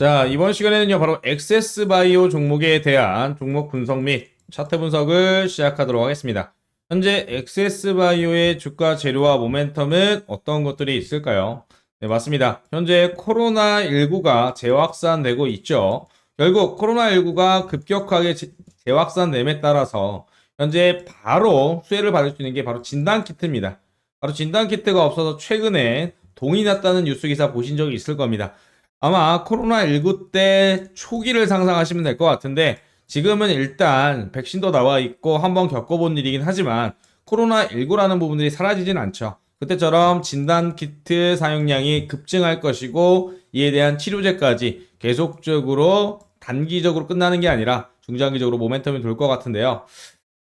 자, 이번 시간에는요, 바로 액세스 바이오 종목에 대한 종목 분석 및 차트 분석을 시작하도록 하겠습니다. 현재 액세스 바이오의 주가 재료와 모멘텀은 어떤 것들이 있을까요? 네, 맞습니다. 현재 코로나19가 재확산되고 있죠. 결국 코로나19가 급격하게 재- 재확산됨에 따라서 현재 바로 수혜를 받을 수 있는 게 바로 진단키트입니다. 바로 진단키트가 없어서 최근에 동이 났다는 뉴스 기사 보신 적이 있을 겁니다. 아마 코로나19 때 초기를 상상하시면 될 것 같은데 지금은 일단 백신도 나와 있고 한번 겪어본 일이긴 하지만 코로나19라는 부분들이 사라지진 않죠. 그때처럼 진단키트 사용량이 급증할 것이고 이에 대한 치료제까지 계속적으로 단기적으로 끝나는 게 아니라 중장기적으로 모멘텀이 돌 것 같은데요.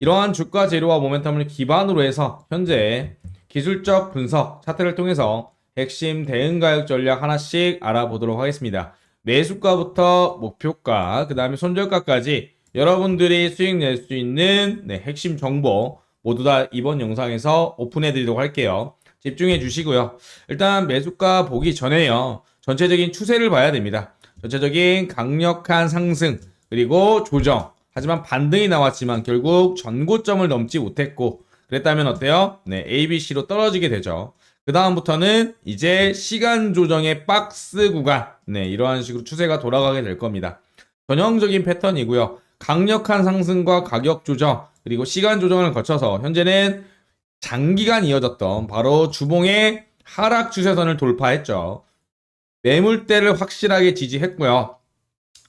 이러한 주가 재료와 모멘텀을 기반으로 해서 현재 기술적 분석 차트를 통해서 핵심 대응 가격 전략 하나씩 알아보도록 하겠습니다. 매수가부터 목표가, 그 다음에 손절가까지 여러분들이 수익 낼 수 있는 네, 핵심 정보 모두 다 이번 영상에서 오픈해 드리도록 할게요. 집중해 주시고요. 일단 매수가 보기 전에요. 전체적인 추세를 봐야 됩니다. 전체적인 강력한 상승, 그리고 조정. 하지만 반등이 나왔지만 결국 전고점을 넘지 못했고, 그랬다면 어때요? 네, ABC로 떨어지게 되죠. 그 다음부터는 이제 시간 조정의 박스 구간. 네, 이러한 식으로 추세가 돌아가게 될 겁니다. 전형적인 패턴이고요. 강력한 상승과 가격 조정, 그리고 시간 조정을 거쳐서 현재는 장기간 이어졌던 바로 주봉의 하락 추세선을 돌파했죠. 매물대를 확실하게 지지했고요.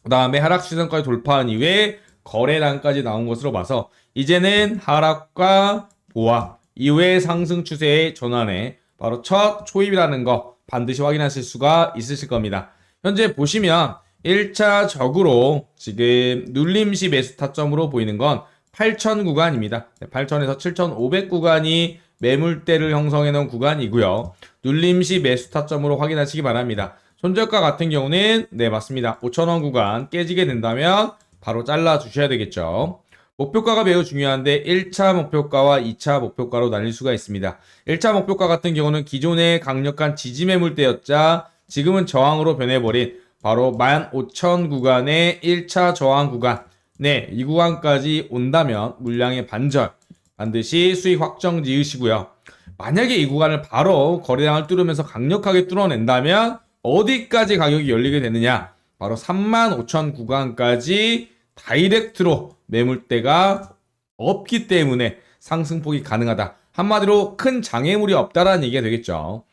그 다음에 하락 추세선까지 돌파한 이후에 거래량까지 나온 것으로 봐서 이제는 하락과 보합 이후에 상승 추세의 전환에 바로 첫 초입이라는 거 반드시 확인하실 수가 있으실 겁니다. 현재 보시면 1차적으로 지금 눌림시 매수 타점으로 보이는 건 8,000 구간입니다. 8,000에서 7,500 구간이 매물대를 형성해 놓은 구간이고요. 눌림시 매수 타점으로 확인하시기 바랍니다. 손절가 같은 경우는 네 맞습니다. 5,000원 구간 깨지게 된다면 바로 잘라 주셔야 되겠죠. 목표가가 매우 중요한데 1차 목표가와 2차 목표가로 나뉠 수가 있습니다. 1차 목표가 같은 경우는 기존의 강력한 지지 매물대였자 지금은 저항으로 변해버린 바로 15,000 구간의 1차 저항 구간. 네, 이 구간까지 온다면 물량의 반절 반드시 수익 확정 지으시고요. 만약에 이 구간을 바로 거래량을 뚫으면서 강력하게 뚫어낸다면 어디까지 가격이 열리게 되느냐? 바로 35,000 구간까지 다이렉트로 매물대가 없기 때문에 상승폭이 가능하다. 한마디로 큰 장애물이 없다라는 얘기가 되겠죠.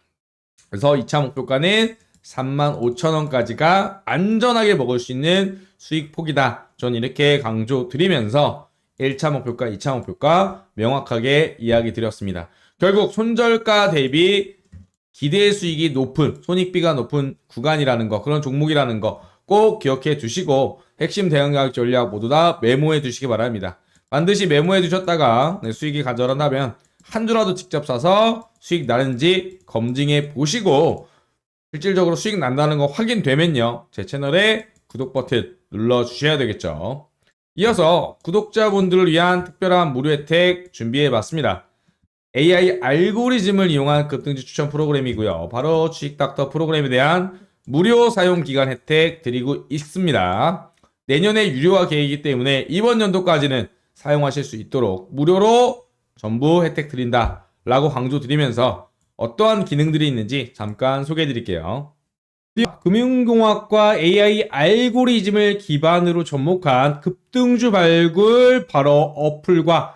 그래서 2차 목표가는 35,000원까지가 안전하게 먹을 수 있는 수익 폭이다. 전 이렇게 강조 드리면서 1차 목표가, 2차 목표가 명확하게 이야기 드렸습니다. 결국 손절가 대비 기대 수익이 높은, 손익비가 높은 구간이라는 거, 그런 종목이라는 거 꼭 기억해 두시고 핵심 대응 가격 전략 모두 다 메모해 두시기 바랍니다. 반드시 메모해 두셨다가 네, 수익이 가져간다면 한 주라도 직접 사서 수익 나는지 검증해 보시고 실질적으로 수익 난다는 거 확인되면요. 제 채널에 구독 버튼 눌러 주셔야 되겠죠. 이어서 구독자분들을 위한 특별한 무료 혜택 준비해 봤습니다. AI 알고리즘을 이용한 급등주 추천 프로그램이고요. 바로 주식닥터 프로그램에 대한 무료 사용 기간 혜택 드리고 있습니다. 내년에 유료화 계획이기 때문에 이번 연도까지는 사용하실 수 있도록 무료로 전부 혜택 드린다 라고 강조 드리면서 어떠한 기능들이 있는지 잠깐 소개해 드릴게요. 금융공학과 AI 알고리즘을 기반으로 접목한 급등주 발굴 바로 어플과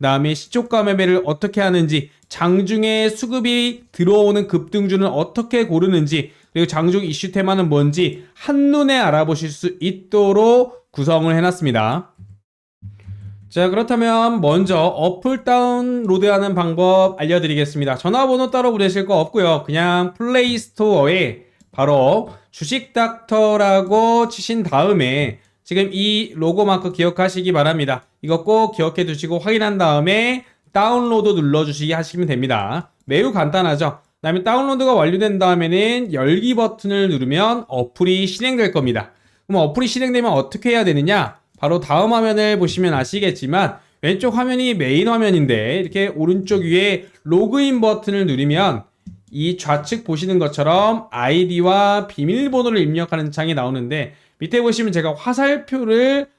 다음에 시초가 매매를 어떻게 하는지 장중에 수급이 들어오는 급등주는 어떻게 고르는지 그리고 장중 이슈 테마는 뭔지 한눈에 알아보실 수 있도록 구성을 해놨습니다. 자 그렇다면 먼저 어플 다운로드하는 방법 알려드리겠습니다. 전화번호 따로 부르실 거 없고요. 그냥 플레이 스토어에 바로 주식닥터라고 치신 다음에 지금 이 로고 마크 기억하시기 바랍니다. 이거 꼭 기억해 두시고 확인한 다음에 다운로드 눌러주시기 하시면 됩니다. 매우 간단하죠. 그 다음에 다운로드가 완료된 다음에는 열기 버튼을 누르면 어플이 실행될 겁니다. 그럼 어플이 실행되면 어떻게 해야 되느냐? 바로 다음 화면을 보시면 아시겠지만 왼쪽 화면이 메인 화면인데 이렇게 오른쪽 위에 로그인 버튼을 누르면 이 좌측 보시는 것처럼 아이디와 비밀번호를 입력하는 창이 나오는데 밑에 보시면 제가 화살표를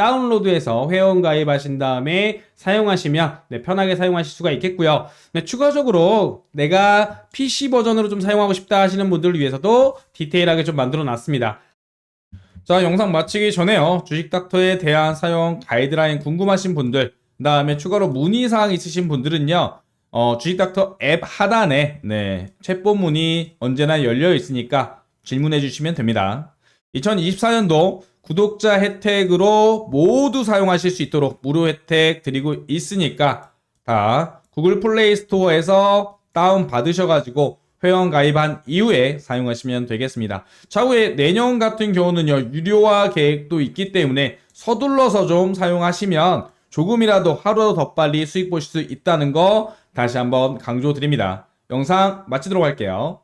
다운로드해서 회원 가입하신 다음에 사용하시면 네, 편하게 사용하실 수가 있겠고요. 네, 추가적으로 내가 PC 버전으로 좀 사용하고 싶다 하시는 분들을 위해서도 디테일하게 좀 만들어 놨습니다. 자, 영상 마치기 전에요. 주식닥터에 대한 사용 가이드라인 궁금하신 분들, 그 다음에 추가로 문의사항 있으신 분들은요, 어, 주식닥터 앱 하단에, 네, 챗봇 문이 언제나 열려 있으니까 질문해 주시면 됩니다. 2024년도 구독자 혜택으로 모두 사용하실 수 있도록 무료 혜택 드리고 있으니까 다 구글 플레이 스토어에서 다운 받으셔가지고 회원 가입한 이후에 사용하시면 되겠습니다. 차후에 내년 같은 경우는요, 유료화 계획도 있기 때문에 서둘러서 좀 사용하시면 조금이라도 하루 더 빨리 수익 보실 수 있다는 거 다시 한번 강조드립니다. 영상 마치도록 할게요.